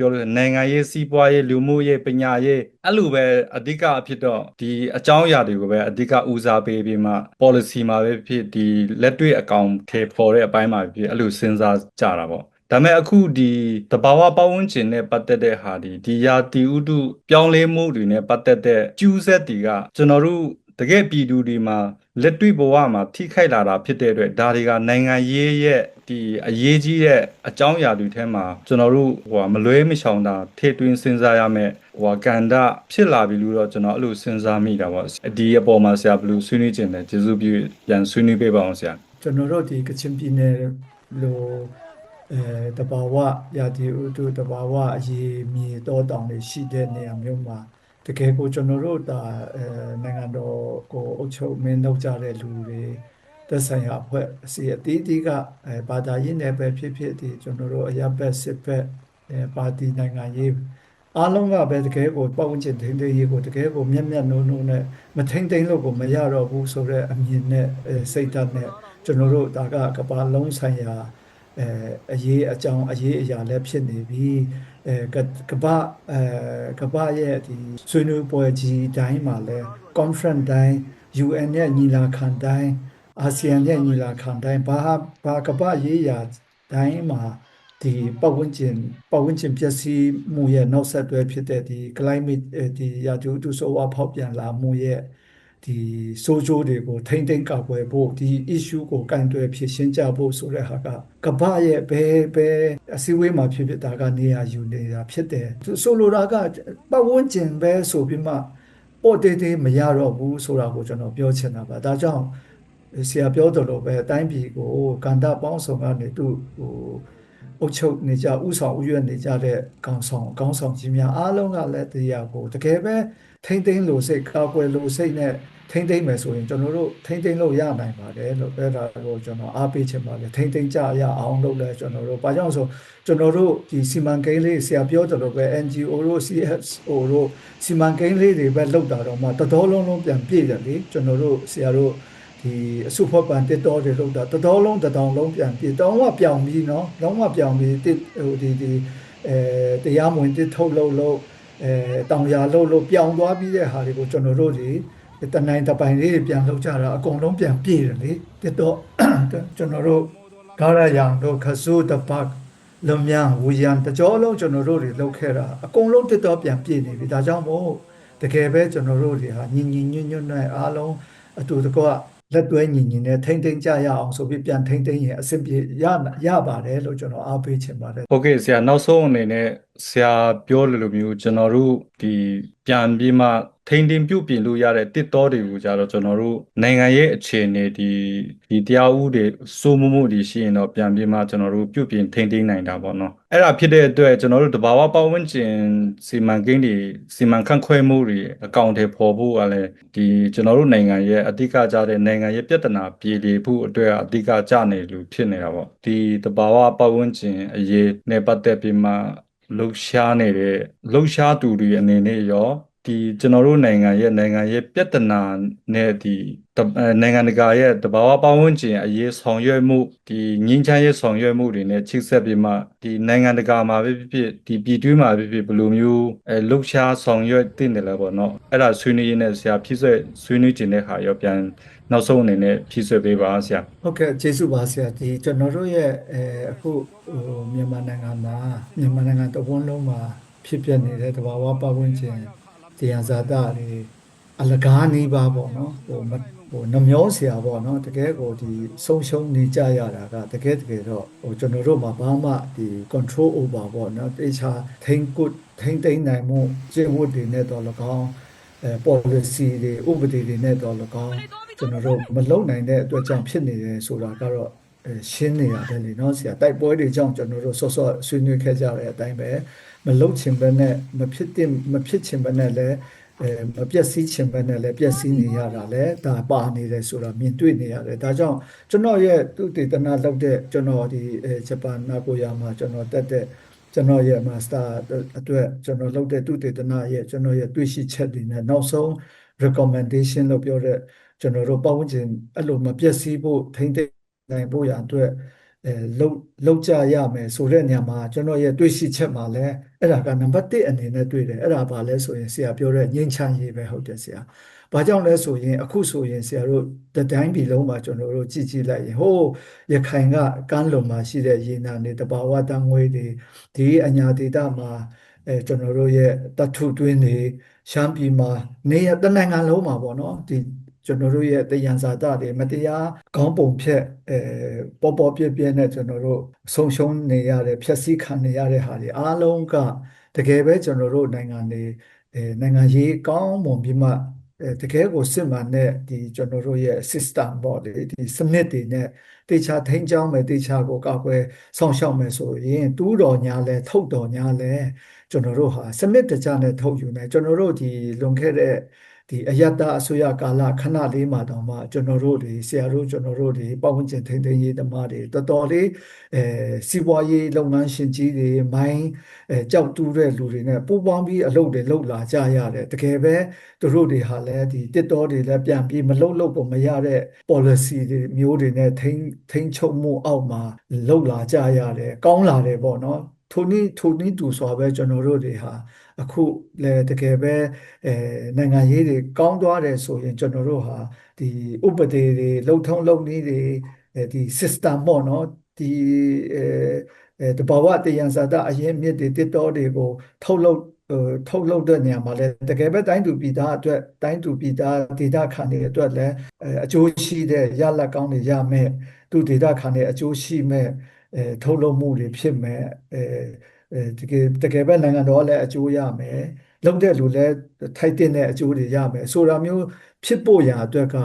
ပြောလို့နိုင်ငံရေးစီးပွားရေးလူမှုရေးပညာရေးအဲ့လိုပဲအဓိကအဖြစ်တော့ဒီအကြောင်းအရာတွေကိုပဲအဓိကဦးစားပေးပြီးမှ policy မှာပဲဖြစ်ဒီလက်တွေ့အကောင်ထေပေါ်တဲ့အပိုင်းမှာဖြစ်အဲ့လိုစဉ်းစားကြတာပေါ့ဒါပေမဲ့အခုဒီတဘာဝပတ်ဝန်းကျင်နဲ့ပတ်သက်တဲ့ဟာဒီဒီယာတီဥတုပြောင်းလဲမှုတွေနဲ့ပတ်သက်တဲ့ကျူးဆက်တွေကကျွန်တော်တို့တကယ်ပြည်သူတွေမှာလက်တွေ့ဘဝမှာထိခိုက်လာတာဖြစ်တဲ့အတွက်ဒါတွေကနိုင်ငံရေးရဲ့ ဒီအရေးကြီးတဲ့အကြောင်းအရာတွေထဲမှာကျွန်တော်တို့ဟိုမလွဲမရှောင်တာထေတွင်စဉ်းစားရမယ်ဟိုကန္တာဖြစ်လာပြီလို့တော့ကျွန်တော်အဲ့လိုစဉ်းစားမိတာပေါ့ဒီအပေါ်မှာဆရာဘယ်လိုဆွေးနွေးခြင်းလဲကျေးဇူးပြုပြန်ဆွေးနွေးပေးပါအောင်ဆရာကျွန်တော်တို့ဒီကချင်ပြည်နယ်လိုအဲတဘာဝရာသီဥတုတဘာဝအရေးမြေတောတောင်တွေရှိတဲ့နေရာမျိုးမှာတကယ်ကိုကျွန်တော်တို့ဒါအဲနိုင်ငံတော်ကိုအုပ်ချုပ်မင်းလုပ်ကြတဲ့လူတွေ သက်ဆိုင်ရာအဖွဲ့အစည်းအသီးသီးကအဲဘာသာရေးနယ်ပဲဖြစ်ဖြစ်ဒီကျွန်တော်တို့အရပ်ဘက်စစ်ဘက်အဲပါတီနိုင်ငံရေးအားလုံးကပဲတကယ်ကိုပတ်ဝန်းကျင်ထိန်းသိမ်းရေးကိုတကယ်ကိုမျက်မျက်နှုံနှုံနဲ့မထိန်းသိမ်းလို့ကိုမရတော့ဘူးဆိုတော့အမြင်နဲ့အဲစိတ်ဓာတ်နဲ့ကျွန်တော်တို့ဒါကကမ္ဘာလုံးဆိုင်ရာအဲအရေးအကြောင်းအရေးအရာလည်းဖြစ်နေပြီအဲကကမ္ဘာအဲကမ္ဘာရဲ့ဒီဆွေးနွေးပွဲကြီးတိုင်းမှာလည်း conference တိုင်း UN ရဲ့ညီလာခံတိုင်း အာဆီယံရဲ့ညီလာခံတိုင်းဘာဘာကမ္ဘာရေးရာတိုင်းမှာဒီပတ်ဝန်းကျင်ပတ်ဝန်းကျင်ပျက်စီးမှုရဲ့နောက်ဆက်တွဲဖြစ်တဲ့ဒီ climate အဲဒီရာသီဥတုဆိုးဝါးဖောက်ပြန်လာမှုရဲ့ဒီဆိုးကျိုးတွေကိုထိမ့်သိမ်းကာကွယ်ဖို့ဒီ issue ကိုကင်တွယ်ဖြေရှင်းကြဖို့ဆိုတဲ့ဟာကကမ္ဘာရဲ့ဘယ်ဘယ်အစည်းအဝေးမှာဖြစ်ဖြစ်ဒါကနေရာယူနေတာဖြစ်တယ်ဆိုလိုတာကပတ်ဝန်းကျင်ပဲဆိုပြီးမှပို့တေးတေးမရတော့ဘူးဆိုတာကိုကျွန်တော်ပြောချင်တာပါဒါကြောင့် ဆရာပြောတယ်လို့ပဲအတိုင်းပြည်ကိုကန္တာပေါင်းဆောင်ကနေသူဟိုအုပ်ချုပ်နေကြဥဆောင်ဥရွက်နေကြတဲ့ကောင်ဆောင်ကောင်ဆောင်ကြီးများအားလုံးကလည်းတရားကိုတကယ်ပဲထိမ့်သိမ်းလို့စိတ်ကောက်ွယ်လို့စိတ်နဲ့ထိမ့်သိမ်းမယ်ဆိုရင်ကျွန်တော်တို့ထိမ့်သိမ်းလို့ရနိုင်ပါတယ်လို့အဲ့ဒါကိုကျွန်တော်အားပေးချင်ပါတယ်ထိမ့်သိမ်းကြရအောင်လို့လည်းကျွန်တော်တို့ဘာကြောင့်ဆိုကျွန်တော်တို့ဒီစီမံကိန်းလေးဆရာပြောတယ်လို့ပဲ NGO တို့ CSO တို့စီမံကိန်းလေးတွေပဲလုပ်တာတော့မှတတော်လုံးလုံးပြန်ပြည့်တယ်လေကျွန်တော်တို့ဆရာတို့ ဒီအစုဖွဲ့ပန်တစ်တော်တွေလောက်တာတတော်လုံးတတောင်လုံးပြန်ပြေတောင်းဝပြောင်ပြီးနော်လုံးဝပြောင်ပြီးတစ်ဟိုဒီဒီအဲတရားမဝင်တစ်ထုတ်လို့လို့အဲတောင်ရလို့လို့ပြောင်သွားပြီးတဲ့ဟာတွေကိုကျွန်တော်တို့ဒီတနိုင်တပိုင်လေးတွေပြန်လောက်ကြတာအကုန်လုံးပြန်ပြေတယ်လေတစ်တော့ကျွန်တော်တို့ဂါရယံတို့ခဆူတပတ်လုံမြန်ဝူရန်တကြောလုံးကျွန်တော်တို့တွေလောက်ခဲ့တာအကုန်လုံးတစ်တော့ပြန်ပြေနေပြီဒါကြောင့်မို့တကယ်ပဲကျွန်တော်တို့တွေဟာညီညီညွတ်ညွတ်နဲ့အားလုံးအတူတကွ လက်တွဲညီညီနဲ့ထိမ့်သိမ့်ကြရအောင်ဆိုပြီးပြန်ထိမ့်သိမ့်ရင်အဆင်ပြေရရပါတယ်လို့ကျွန်တော်အားပေးချင်ပါတယ်ဟုတ်ကဲ့ဆရာနောက်ဆုံးအနေနဲ့ ဆရာပြောလိုလိုမျိုးကျွန်တော်တို့ဒီပြန်ပြီးမှထိန်တင်ပြုတ်ပြင်လို့ရတဲ့တစ်တော်တွေကိုကြတော့ကျွန်တော်တို့နိုင်ငံရဲ့အခြေအနေဒီဒီတရားဥတွေစိုးမိုးမှုတွေရှိရင်တော့ပြန်ပြီးမှကျွန်တော်တို့ပြုတ်ပြင်ထိန်သိမ်းနိုင်တာပေါ့နော်အဲ့ဒါဖြစ်တဲ့အတွက်ကျွန်တော်တို့တဘာဝပတ်ဝန်းကျင်စီမံကိန်းတွေစီမံခန့်ခွဲမှုတွေအကောင့်တွေပေါ်ဖို့ကလည်းဒီကျွန်တော်တို့နိုင်ငံရဲ့အဓိကကြတဲ့နိုင်ငံရဲ့ပြဿနာပြည်လည်ဖို့အတွက်အဓိကကြနေလို့ဖြစ်နေတာပေါ့ဒီတဘာဝပတ်ဝန်းကျင်အရေးနဲ့ပတ်သက်ပြီးမှ လှုပ်ရှားနေတဲ့လှုပ်ရှားသူတွေအနေနဲ့ရောဒီဒီကျွန်တော်တို့နိုင်ငံရဲ့နိုင်ငံရဲ့ပြဿနာနဲ့ဒီတအဲနိုင်ငံတကာရဲ့တဘာဝပတ်ဝန်းကျင်အရေးဆောင်ရွက်မှုဒီငြိမ်းချမ်းရေးဆောင်ရွက်မှုတွေနဲ့ချိတ်ဆက်ပြီးမှဒီနိုင်ငံတကာမှာပဲဖြစ်ဖြစ်ဒီပြည်တွင်းမှာပဲဖြစ်ဖြစ်ဘယ်လိုမျိုးအဲလှုပ်ရှားဆောင်ရွက်တင်တယ်လဲပေါ့နော်အဲ့ဒါဆွေးနွေးရင်းနဲ့ဆရာဖြစ်ဆွဲဆွေးနွေးခြင်းတဲ့ဟာရောပြန် နောက်ဆုံးအနေနဲ့ဖြစ်ဆွဲပေးပါဆရာဟုတ်ကဲ့ကျေးဇူးပါဆရာဒီကျွန်တော်တို့ရဲ့အဲအခုဟိုမြန်မာနိုင်ငံမှာမြန်မာနိုင်ငံတစ်ဝန်းလုံးမှာဖြစ်ပျက်နေတဲ့တဘာဝပတ်ဝန်းကျင်တရားဇာတာတွေအလကားနေပါပေါ့နော်ဟိုမဟိုနှမျောဆရာပေါ့နော်တကယ်ကိုဒီဆုံးရှုံးနေကြရတာကတကယ်တကယ်တော့ဟိုကျွန်တော်တို့မှာဘာမှဒီ control over ပေါ့နော်တေချာထိန်ကုတ်ထိန်သိမ်းနိုင်မှုကျေဝတ်တွေနဲ့တော့၎င်းအဲ policy တွေဥပဒေတွေနဲ့တော့၎င်း ကျွန်တော်တို့မလုံနိုင်တဲ့အတွက်ကြောင့်ဖြစ်နေတယ်ဆိုတာကတော့အဲရှင်းနေရတယ်လေနော်ဆရာတိုက်ပွဲတွေကြောင့်ကျွန်တော်တို့ဆော့ဆော့ဆွေးနွေးခဲ့ကြတဲ့အတိုင်းပဲမလုံချင်ပဲနဲ့မဖြစ်တဲ့မဖြစ်ချင်ပဲနဲ့လည်းအဲမပြည့်စည်ချင်ပဲနဲ့လည်းပြည့်စည်နေရတာလေဒါပါနေတယ်ဆိုတာမြင်တွေ့နေရတယ်ဒါကြောင့်ကျွန်တော်ရဲ့သူတေသနာလုပ်တဲ့ကျွန်တော်ဒီအဲဂျပန်နာကိုယာမှာကျွန်တော်တက်တဲ့ကျွန်တော်ရဲ့ master အတွက်ကျွန်တော်လုပ်တဲ့သူတေသနာရဲ့ကျွန်တော်ရဲ့တွေ့ရှိချက်တွေနဲ့နောက်ဆုံး recommendation လို့ပြောတဲ့ ကျွန်တော်တို့ပတ်ဝန်းကျင်အဲ့လိုမပျက်စီးဖို့ထိမ့်သိမ်းနိုင်ဖို့ရအတွက်အဲလုံလုံကြရမယ်ဆိုတဲ့နေရာမှာကျွန်တော်ရဲ့တွေ့ရှိချက်မှာလဲအဲ့ဒါကနံပါတ်1အနေနဲ့တွေ့တယ်အဲ့ဒါဘာလဲဆိုရင်ဆရာပြောတဲ့ငြိမ်းချမ်းရေးပဲဟုတ်တယ်ဆရာ။ဘာကြောင့်လဲဆိုရင်အခုဆိုရင်ဆရာတို့တတိုင်းပြည်လုံးမှာကျွန်တော်တို့ကြည့်ကြည့်လိုက်ရင်ဟိုးရခိုင်ကကမ်းလွန်မှာရှိတဲ့ရေနံတွေတဘာဝတန်ငွေတွေဒီအညာဒေတာမှာအဲကျွန်တော်တို့ရဲ့တထုတွင်းတွေရှမ်းပြည်မှာနေရတနိုင်ငံလုံးမှာပေါ့နော်ဒီ ကျွန်တော်တို့ရဲ့တယံဇာတတွေမတရားခေါင်းပုံဖြက်အဲပေါ်ပေါ်ပြည့်ပြည့်နဲ့ကျွန်တော်တို့ဆုံးရှုံးနေရတဲ့ဖြက်စီးခံနေရတဲ့ဟာတွေအားလုံးကတကယ်ပဲကျွန်တော်တို့နိုင်ငံတွေအဲနိုင်ငံရေးကောင်းမွန်ပြီးမှအဲတကယ်ကိုစစ်မှန်တဲ့ဒီကျွန်တော်တို့ရဲ့ system ပေါ့လေဒီစနစ်တွေနဲ့တေချာထိန်းချောင်းမယ်တေချာကိုကောက်ွယ်ဆောင်ရှောက်မယ်ဆိုရင်တူးတော်ညာလဲထုတ်တော်ညာလဲကျွန်တော်တို့ဟာစနစ်တကျနဲ့ထုတ်ယူနေကျွန်တော်တို့ဒီလွန်ခဲ့တဲ့ ဒီအယတ္တအစိုးရကာလခဏလေးမှာတောင်မှကျွန်တော်တို့ဒီဆရာတို့ကျွန်တော်တို့ဒီပတ်ဝန်းကျင်ထိန်းသိမ်းရေးသမားတွေတော်တော်လေးအဲစီးပွားရေးလုပ်ငန်းရှင်ကြီးတွေမိုင်းအဲကြောက်တူးတဲ့လူတွေနဲ့ပူးပေါင်းပြီးအလုပ်တွေလုပ်လာကြရတယ်တကယ်ပဲသူတို့တွေဟာလည်းဒီတစ်တော်တွေလည်းပြန်ပြီးမလုပ်လို့ကိုမရတဲ့ policy တွေမျိုးတွေနဲ့ထိန်းထိန်းချုပ်မှုအောက်မှာလုပ်လာကြရတယ်ကောင်းလာတယ်ပေါ့နော်ထိုနည်းထိုနည်းတူစွာပဲကျွန်တော်တို့တွေဟာ အခုလည်းတကယ်ပဲအဲနိုင်ငံရေးတွေကောင်းသွားတယ်ဆိုရင်ကျွန်တော်တို့ဟာဒီဥပဒေတွေလှုပ်ထုံးလုပ်နည်းတွေအဲဒီ system ပေါ့နော်ဒီအဲအဲတဘာဝတရားစာတအရင်မြစ်တွေတစ်တော်တွေကိုထုတ်လုပ်ဟိုထုတ်လုပ်တဲ့နေရာမှာလည်းတကယ်ပဲတိုင်းသူပြည်သားအတွက်တိုင်းသူပြည်သားဒေတာခံတွေအတွက်လည်းအကျိုးရှိတဲ့ရလဒ်ကောင်းတွေရမယ်သူဒေတာခံတွေအကျိုးရှိမဲ့အဲထုတ်လုပ်မှုတွေဖြစ်မဲ့အဲအဲ တကယ်တကယ်ပဲနိုင်ငံတော်ကလည်းအကျိုးရမယ်လုပ်တဲ့လူလည်းထိုက်တဲ့အကျိုးတွေရမယ်ဆိုတာမျိုးဖြစ်ဖို့ရာအတွက်က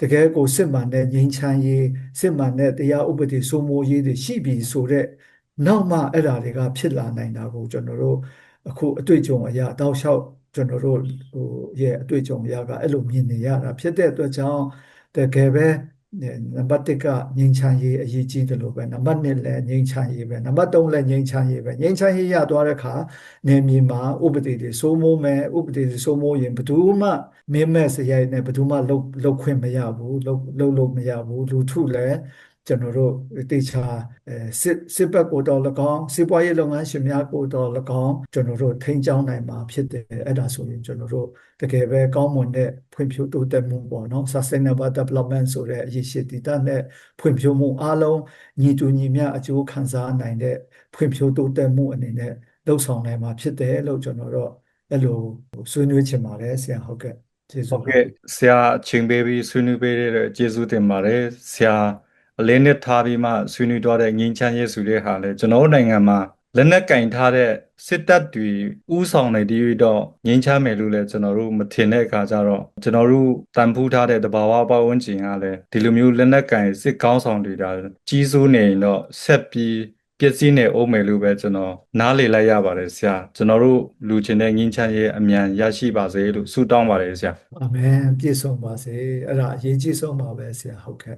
တကယ်ကိုစစ်မှန်တဲ့ငြိမ်းချမ်းရေးစစ်မှန်တဲ့တရားဥပဒေစိုးမိုးရေးတွေရှိပြီဆိုတဲ့နောက်မှအဲ့ဓာတွေကဖြစ်လာနိုင်တာကိုကျွန်တော်တို့အခုအတွေ့အကြုံအရာတောက်လျှောက်ကျွန်တော်တို့ဟိုရဲ့အတွေ့အကြုံအရာကအဲ့လိုမြင်နေရတာဖြစ်တဲ့အတွက်ကြောင့်တကယ်ပဲ နံပါတ်1ကငြိမ်းချမ်းရေးအရေးကြီးတယ်လို့ပဲနံပါတ်2လည်းငြိမ်းချမ်းရေးပဲနံပါတ်3လည်းငြိမ်းချမ်းရေးပဲငြိမ်းချမ်းရေးရသွားတဲ့အခါနေမြေမှာဥပဒေတွေစိုးမိုးမယ်ဥပဒေတွေစိုးမိုးရင်ဘယ်သူမှမင်းမဲ့စရိုက်နဲ့ဘယ်သူမှလုတ်လုတ်ခွင့်မရဘူးလုတ်လုတ်လို့မရဘူးလူထုလည်း ကျွန်တော်တို့တေချာအဲစစ်စစ်ဘက်ကိုတော့၎င်းစစ်ပွားရေးလုပ်ငန်းရှင်များကိုတော့၎င်းကျွန်တော်တို့ထိန်းချောင်းနိုင်မှာဖြစ်တယ်အဲ့ဒါဆိုရင်ကျွန်တော်တို့တကယ်ပဲကောင်းမွန်တဲ့ဖွံ့ဖြိုးတိုးတက်မှုပေါ့နော် sustainable development ဆိုတဲ့အရေးရှိတည်တတ်တဲ့ဖွံ့ဖြိုးမှုအားလုံးညီတူညီမျှအကျိုးခံစားနိုင်တဲ့ဖွံ့ဖြိုးတိုးတက်မှုအနေနဲ့လှုပ်ဆောင်နိုင်မှာဖြစ်တယ်လို့ကျွန်တော်တို့အဲ့လိုဆွေးနွေးချင်ပါတယ်ဆရာဟုတ်ကဲ့ကျေးဇူးဟုတ်ကဲ့ဆရာအချိန်ပေးပြီးဆွေးနွေးပေးတဲ့ကျေးဇူးတင်ပါတယ်ဆရာ အလင်းနဲ့ထားပြီးမှဆွေးနွေးသွားတဲ့ငင်းချမ်းရေးဆိုတဲ့ဟာလေကျွန်တော်တို့နိုင်ငံမှာလက်နက်ကင်ထားတဲ့စစ်တပ်တွေဥဆောင်နေတည်တော့ငင်းချမ်းမယ်လို့လည်းကျွန်တော်တို့မထင်တဲ့အခါကျတော့ကျွန်တော်တို့တန်ဖိုးထားတဲ့တဘာဝပတ်ဝန်းကျင်ကလည်းဒီလိုမျိုးလက်နက်ကင်စစ်ကောင်းဆောင်တွေဒါကြီးစိုးနေရင်တော့ဆက်ပြီးပျက်စီးနေအောင်မယ်လို့ပဲကျွန်တော်နားလေလိုက်ရပါတယ်ဆရာကျွန်တော်တို့လူချင်းတဲ့ငင်းချမ်းရေးအမြန်ရရှိပါစေလို့ဆုတောင်းပါတယ်ဆရာအာမင်ပြည့်စုံပါစေအဲ့ဒါအရေးကြီးဆုံးပါပဲဆရာဟုတ်ကဲ့